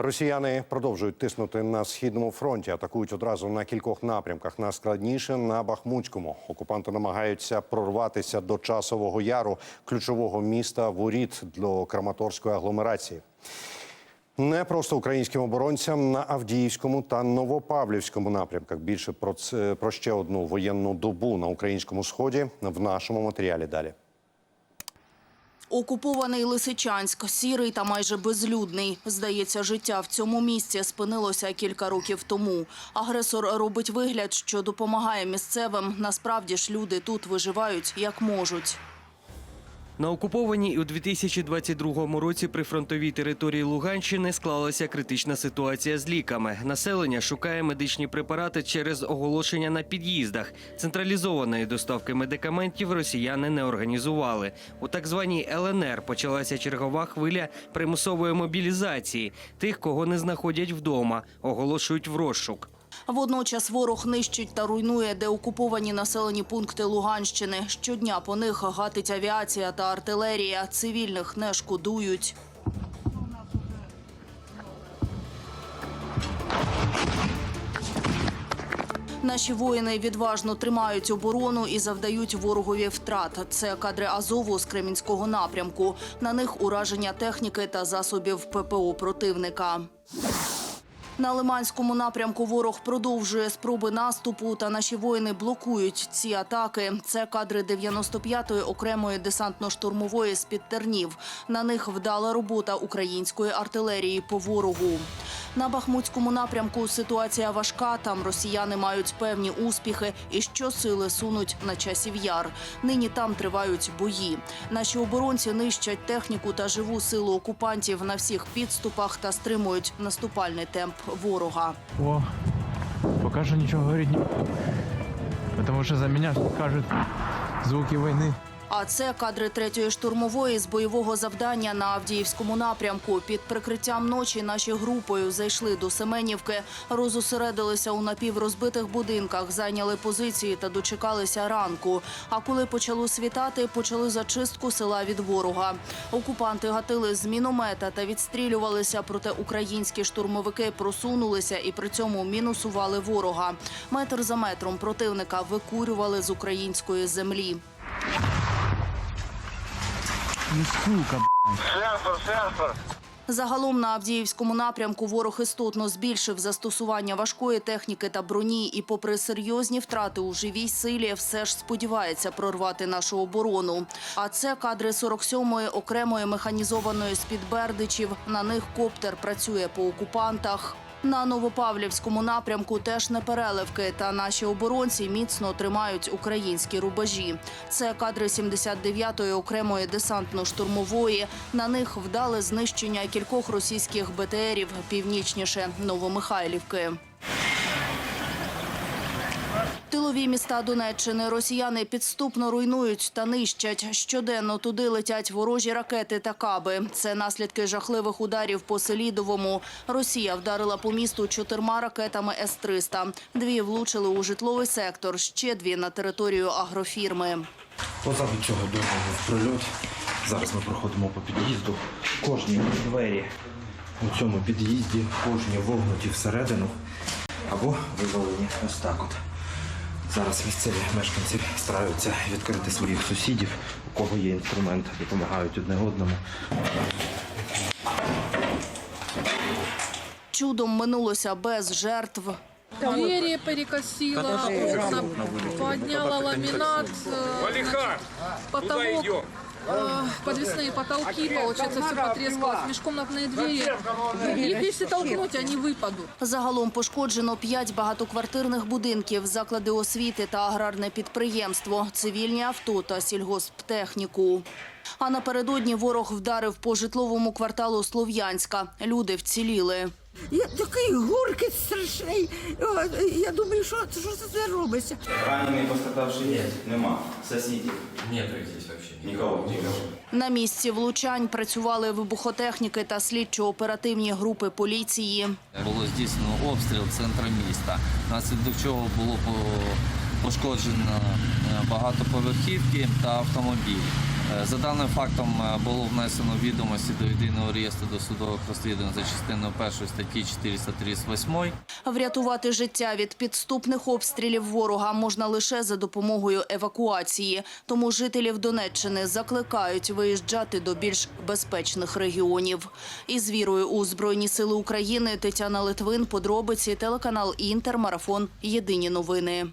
Росіяни продовжують тиснути на східному фронті, атакують одразу на кількох напрямках. Найскладніше на Бахмутському. Окупанти намагаються прорватися до часового яру, ключового міста Воріт до Краматорської агломерації. Не просто українським оборонцям на Авдіївському та Новопавлівському напрямках. Більше про це про ще одну воєнну добу на українському сході в нашому матеріалі далі. Окупований Лисичанськ, сірий та майже безлюдний. Здається, життя в цьому місці спинилося кілька років тому. Агресор робить вигляд, що допомагає місцевим. Насправді ж люди тут виживають як можуть. На окупованій у 2022 році прифронтовій території Луганщини склалася критична ситуація з ліками. Населення шукає медичні препарати через оголошення на під'їздах. Централізованої доставки медикаментів росіяни не організували. У так званій ЛНР почалася чергова хвиля примусової мобілізації. Тих, кого не знаходять вдома, оголошують в розшук. Водночас ворог нищить та руйнує деокуповані населені пункти Луганщини. Щодня по них гатить авіація та артилерія. Цивільних не шкодують. Наші воїни відважно тримають оборону і завдають ворогові втрат. Це кадри Азову з Кремінського напрямку. На них ураження техніки та засобів ППО противника. На Лиманському напрямку ворог продовжує спроби наступу, та наші воїни блокують ці атаки. Це кадри 95-ї окремої десантно-штурмової з-під Тернів. На них вдала робота української артилерії по ворогу. На Бахмутському напрямку ситуація важка. Там росіяни мають певні успіхи і щосили сунуть на часів яр. Нині там тривають бої. Наші оборонці нищать техніку та живу силу окупантів на всіх підступах та стримують наступальний темп ворога. О, поки що нічого говорити не буду. тому що за мене кажуть звуки войны. А це кадри третьої штурмової з бойового завдання на Авдіївському напрямку. Під прикриттям ночі наші групою зайшли до Семенівки, розосередилися у напіврозбитих будинках, зайняли позиції та дочекалися ранку. А коли почало світати, почали зачистку села від ворога. Окупанти гатили з міномета та відстрілювалися, проте українські штурмовики просунулися і при цьому мінусували ворога. Метр за метром противника викурювали з української землі. Ну сука, Загалом на Авдіївському напрямку ворог істотно збільшив застосування важкої техніки та броні, і, попри серйозні втрати у живій силі, все ж сподівається прорвати нашу оборону. А це кадри 47-ї окремої механізованої з-під Бердичів. На них коптер працює по окупантах. На Новопавлівському напрямку теж не переливки, та наші оборонці міцно тримають українські рубежі. Це кадри 79-ї окремої десантно-штурмової. На них вдале знищення кількох російських БТРів північніше Новомихайлівки. Тилові міста Донеччини росіяни підступно руйнують та нищать. Щоденно туди летять ворожі ракети та каби. Це наслідки жахливих ударів по Селідовому. Росія вдарила по місту чотирма ракетами С-300. Дві влучили у житловий сектор, ще дві на територію агрофірми. Позаду цього дому був прильот. Зараз ми проходимо по під'їзду. Кожні двері у цьому під'їзді, кожні вогнуті всередину або вивалені ось так от. Зараз місцеві мешканці стараються відкрити своїх сусідів, у кого є інструмент, допомагають одне одному. Чудом минулося без жертв. Двери перекосило, окна подняла ламинат, э, потолок, э, подвесные потолки, получается, все потрескалось, межкомнатные двери. Их если толкнуть, они выпадут. Загалом пошкоджено п'ять багатоквартирних будинків, заклади освіти та аграрне підприємство, цивільні авто та сільгосптехніку. А напередодні ворог вдарив по житловому кварталу Слов'янська. Люди вціліли. Я такий гуркіт страшний. Я думаю, що, що це робиться? Раненый пострадавший нет, нема. Соседей. Нет их здесь вообще. Никого, никого. На місці влучань працювали вибухотехніки та слідчо-оперативні групи поліції. Було здійснено обстріл центру міста, внаслідок чого було пошкоджено е, багатоповерхівки та автомобілі. Е, За даним фактом е, було внесено відомості до єдиного реєстру досудових розслідувань за частиною першої статті 438. Врятувати життя від підступних обстрілів ворога можна лише за допомогою евакуації. Тому жителів Донеччини закликають виїжджати до більш безпечних регіонів. Із вірою у Збройні сили України Тетяна Литвин, подробиці, телеканал Інтер, марафон. Єдині новини.